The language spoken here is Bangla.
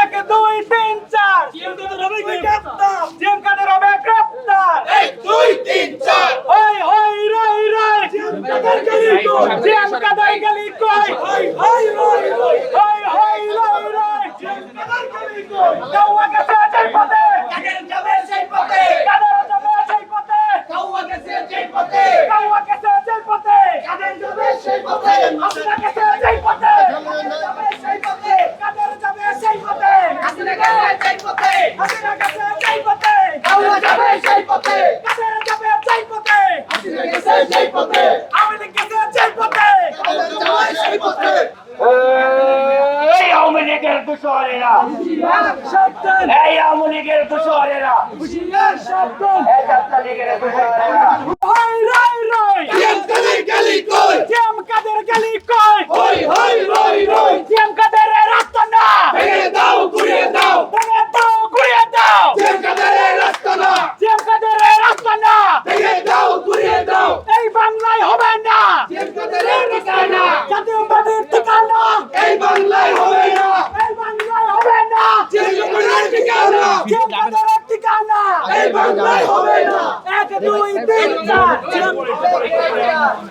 এক দুই তিন চার। দুই তিন চার। ওই ওই রই রই জিএম কাদের গেলি কই? গেলি কই? কাউয়া কাছে যাই পথে। কাদের পথে? কাদের যাবে সেই পথে? কাউয়া কাছে পথে? লীগের দোষরেরা এই আওয়ামী লীগের দোষরেরা এই ছাত্র লীগের দোষরেরা হাই রই রই জিয়াম কাদের গলি কই জিএম কাদের গলি কই হই হই রই রই জিএম কাদের রাস্তা না ভেঙে দাও ঘুরিয়ে দাও ভেঙে দাও ঘুরিয়ে দাও জিয়াম কাদের রাস্তা না জিএম কাদের রাস্তা না ভেঙে দাও ঘুরিয়ে দাও এই বাংলায় হবে না জিয়াম কাদের ঠিকানা জাতীয়বাদীর ঠিকানা এই বাংলায় হবে না এই বাংলায় হবে না জিয়াম কাদের ঠিকানা ঠিকানা এই বাংলায় হবে না। এক দুই তিন চার।